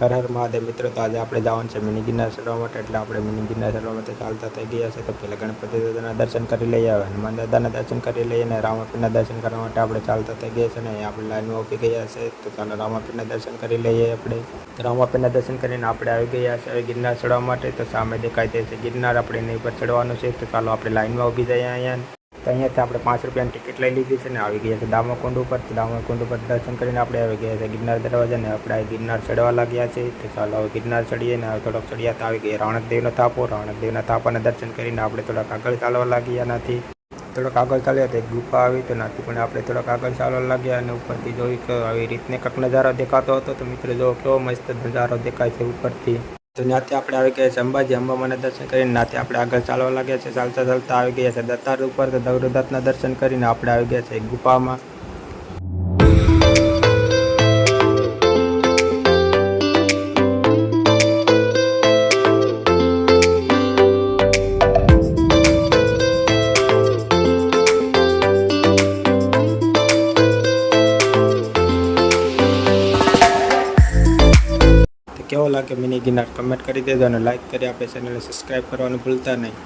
હર હર મહાદેવ. મિત્રો, તો આજે આપણે જવાનું છે મિની ગિરનાર ચડવા માટે. એટલે આપણે મિની ગિરનાર ચડવા માટે ચાલતા થઈ ગયા છે. તો પહેલાં ગણપતિ દાદાના દર્શન કરી લઈએ હવે. હનુમાન દાદાના દર્શન કરી લઈએ અને રામાપીરના દર્શન કરવા માટે આપણે ચાલતા થઈ ગયા છે ને. આપણે લાઈનમાં ઊભી ગયા છે. તો ચાલો રામાપીરના દર્શન કરી લઈએ આપણે. તો રામાપીરના દર્શન કરીને આપણે આવી ગયા છે હવે ગિરનાર ચડવા માટે. તો સામે દેખાય તે છે ગિરનાર. આપણે એની ઉપર ચડવાનું છે. તો ચાલો આપણે લાઈનમાં ઊભી જઈએ અહીંયા. તો અહીંયાથી આપણે પાંચ રૂપિયાની ટિકિટ લઈ લીધી છે ને આવી ગયા છે દામકુંડ ઉપર. તો દામાકુંડ ઉપર દર્શન કરીને આપણે આવી ગયા છે ગિરનાર દરવાજા ને આપણે ગિરનાર ચડવા લાગ્યા છે. તો ચાલો હવે ગિરનાર ચડીએ ને હવે થોડોક ચડ્યા તો આવી ગયા રાણકદેવનો થાપો. રાણકદેવના થાપાના દર્શન કરીને આપણે થોડાક આગળ ચાલવા લાગ્યા નથી. થોડોક આગળ ચાલ્યા તો એક ગુફા આવી તો નથી પણ આપણે થોડાક આગળ ચાલવા લાગ્યા અને ઉપરથી જોયું કે આવી રીતને કંઈક નજારો દેખાતો હતો. તો મિત્રો જો કેવો મસ્ત નજારો દેખાય છે ઉપરથી. તો ત્યાંથી આપણે આવી ગયા છે અંબાજી. અંબામાના દર્શન કરીને ત્યાંથી આપણે આગળ ચાલવા લાગ્યા છે ચાલતા ચાલતા આવી ગયા છે દત્તાર ઉપર તો દત્તના દર્શન કરીને આપણે આવી ગયા છે ગુફામાં. કેવો લાગે મિની ગિનાર કમેન્ટ કરી દેજો અને લાઈક કરી આપણે ચેનલને સબસ્ક્રાઈબ કરવાનું ભૂલતા નહીં.